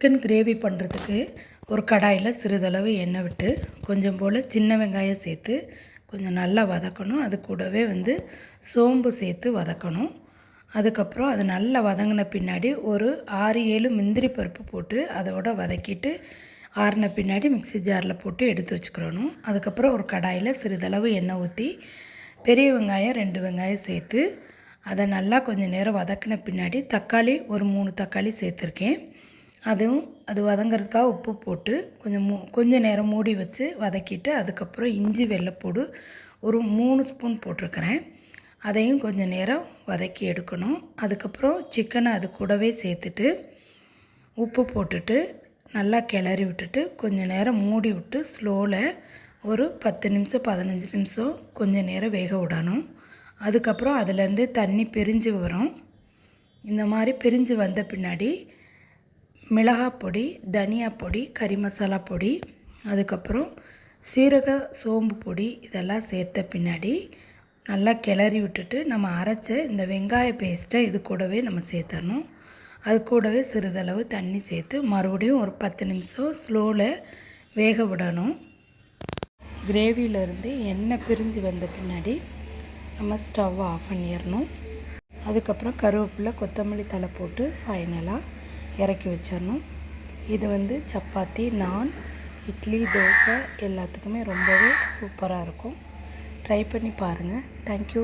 Chicken gravy பண்ணுறதுக்கு ஒரு கடாயில் சிறிதளவு எண்ணெய் விட்டு கொஞ்சம் போல் சின்ன வெங்காயம் சேர்த்து கொஞ்சம் நல்லா வதக்கணும். அது கூடவே வந்து சோம்பு சேர்த்து வதக்கணும். அதுக்கப்புறம் அது நல்லா வதங்கின பின்னாடி ஒரு ஆறு ஏழு முந்திரி பருப்பு போட்டு அதோட வதக்கிட்டு ஆறின பின்னாடி மிக்ஸி ஜாரில் போட்டு எடுத்து வச்சுக்கிறணும். அதுக்கப்புறம் ஒரு கடாயில் சிறிதளவு எண்ணெய் ஊற்றி பெரிய வெங்காயம் ரெண்டு வெங்காயம் சேர்த்து அதை நல்லா கொஞ்சம் நேரம் வதக்கின பின்னாடி தக்காளி ஒரு மூணு தக்காளி சேர்த்துருக்கேன். அதுவும் அது வதங்கிறதுக்காக உப்பு போட்டு கொஞ்சம் மூ கொஞ்சம் நேரம் மூடி வச்சு வதக்கிட்டு அதுக்கப்புறம் இஞ்சி வெள்ளைப்பூடு ஒரு மூணு ஸ்பூன் போட்டிருக்கிறேன். அதையும் கொஞ்சம் நேரம் வதக்கி எடுக்கணும். அதுக்கப்புறம் சிக்கனை அது கூடவே சேர்த்துட்டு உப்பு போட்டுட்டு நல்லா கிளறி விட்டுட்டு கொஞ்சம் நேரம் மூடி விட்டு ஸ்லோவில் ஒரு பத்து நிமிஷம் பதினஞ்சு நிமிஷம் கொஞ்சம் நேரம் வேக விடணும். அதுக்கப்புறம் அதுலேருந்து தண்ணி பிரிஞ்சு வரும். இந்த மாதிரி பிரிஞ்சு வந்த பின்னாடி மிளகாய் பொடி தனியா பொடி கறி மசாலா பொடி அதுக்கப்புறம் சீரக சோம்பு பொடி இதெல்லாம் சேர்த்த பின்னாடி நல்லா கிளறி விட்டுட்டு நம்ம அரைச்ச இந்த வெங்காய பேஸ்ட்டை இது கூடவே நம்ம சேர்த்தரணும் அது கூடவே சிறிதளவு தண்ணி சேர்த்து மறுபடியும் ஒரு பத்து நிமிஷம் ஸ்லோவில் வேக விடணும். கிரேவியிலேருந்து எண்ணெய் பிரிஞ்சு வந்த பின்னாடி நம்ம ஸ்டவ் ஆஃப் பண்ணிடணும். அதுக்கப்புறம் கருவேப்பிலை கொத்தமல்லி தழை போட்டு ஃபைனலாக இறக்கி வச்சிடணும். இது வந்து சப்பாத்தி நான் இட்லி தோசை எல்லாத்துக்குமே ரொம்பவே சூப்பராக இருக்கும். ட்ரை பண்ணி பாருங்கள் தேங்க்யூ